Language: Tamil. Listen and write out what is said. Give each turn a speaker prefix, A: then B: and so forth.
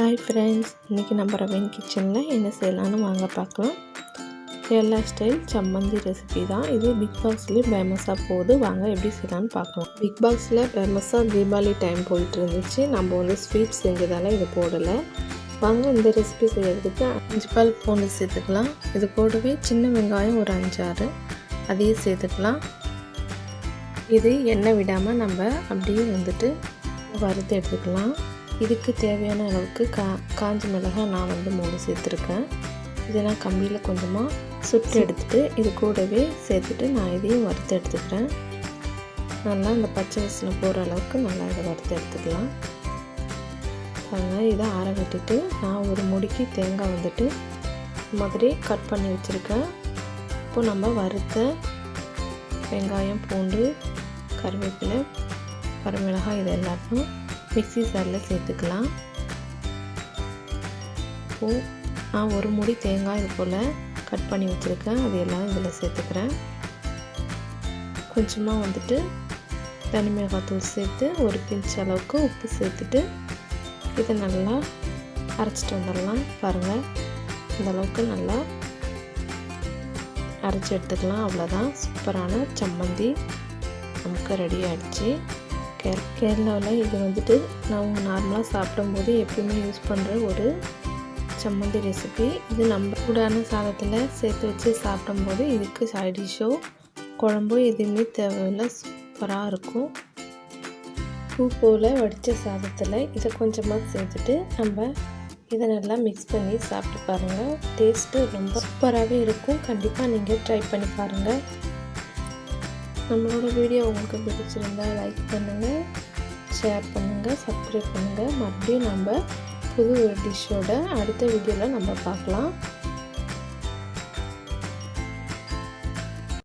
A: ஹாய் ஃப்ரெண்ட்ஸ் இன்றைக்கி நம்ம ரவீன் கிச்சனில் என்ன செய்யலான்னு வாங்க பார்க்கலாம். கேரளா ஸ்டைல் சம்மந்தி ரெசிபி தான். இது பிக் பாக்ஸ்லேயும் ஃபேமஸாக போகுது. வாங்க எப்படி செய்யலான்னு பார்க்கலாம். பிக் பாக்ஸில் ஃபேமஸாக தீபாவளி டைம் போயிட்டு இருந்துச்சு. நம்ம வந்து ஸ்வீட் செஞ்சதால் இது போடலை. வாங்க இந்த ரெசிபி செய்கிறதுக்கு அஞ்சு பால் பூண்டு சேர்த்துக்கலாம். இது கூடவே சின்ன வெங்காயம் ஒரு அஞ்சாறு. அதையும் சேர்த்துக்கலாம். இது எண்ணெய் விடாமல் நம்ம அப்படியே வந்துட்டு வறுத்து எடுத்துக்கலாம். இதுக்கு தேவையான அளவுக்கு கா காஞ்ச மிளகாய் நான் வந்து மூணு சேர்த்துருக்கேன். இதெல்லாம் கம்பியில் கொஞ்சமாக சுட்டு எடுத்துகிட்டு இது கூடவே சேர்த்துட்டு நான் இதையும் வறுத்து எடுத்துக்கிறேன். நல்லா இந்த பச்சை வசில் போகிற அளவுக்கு நல்லா இதை வறுத்து எடுத்துக்கலாம். பாருங்கள் இதை ஆற விட்டுட்டு நான் ஒரு முடிக்கு தேங்காய் வந்துட்டு மாதிரி கட் பண்ணி வச்சுருக்கேன். இப்போ நம்ம வறுத்த வெங்காயம் பூண்டு கருவேப்பிலை வரமிளகாய் இது எல்லாத்தையும் மிக்சி ஜாரில் சேர்த்துக்கலாம். இப்போது நான் ஒரு முடி தேங்காய் இது போல் கட் பண்ணி வச்சுருக்கேன். அது எல்லாம் இதில் சேர்த்துக்கிறேன். கொஞ்சமாக வந்துட்டு தனி மிளகாத்தூள் சேர்த்து ஒரு பிஞ்ச் அளவுக்கு உப்பு சேர்த்துட்டு இதை நல்லா அரைச்சிட்டு வந்துடலாம். பாருங்கள் இந்த அளவுக்கு நல்லா அரைச்சி எடுத்துக்கலாம். அவ்வளோதான் சூப்பரான சம்மந்தி நமக்கு ரெடி ஆகிடுச்சு கே கேரளாவில் இது வந்துட்டு நம்ம நார்மலாக சாப்பிடும்போது எப்பயுமே யூஸ் பண்ணுற ஒரு சம்மந்தி ரெசிபி இது நம்ம சூடான சாதத்தில் சேர்த்து வச்சு சாப்பிடும்போது இதுக்கு சைட் டிஷ்ஷோ குழம்போ எதுவுமே தேவையில்லை. சூப்பராக இருக்கும். பூ போல் வடித்த சாதத்தில் இதை கொஞ்சமாக சேர்த்துட்டு நம்ம இதை நல்லா மிக்ஸ் பண்ணி சாப்பிட்டு பாருங்கள் டேஸ்ட்டு ரொம்ப சூப்பராகவே இருக்கும். கண்டிப்பாக நீங்கள் ட்ரை பண்ணி பாருங்கள் நம்மளோட வீடியோ உங்களுக்கு பிடிச்சிருந்தா லைக் பண்ணுங்கள் ஷேர் பண்ணுங்கள் சப்ஸ்கிரைப் பண்ணுங்கள் மறுபடியும் நம்ம புது ஒரு டிஷ்ஷோட அடுத்த வீடியோவில் நம்ம பார்க்கலாம்.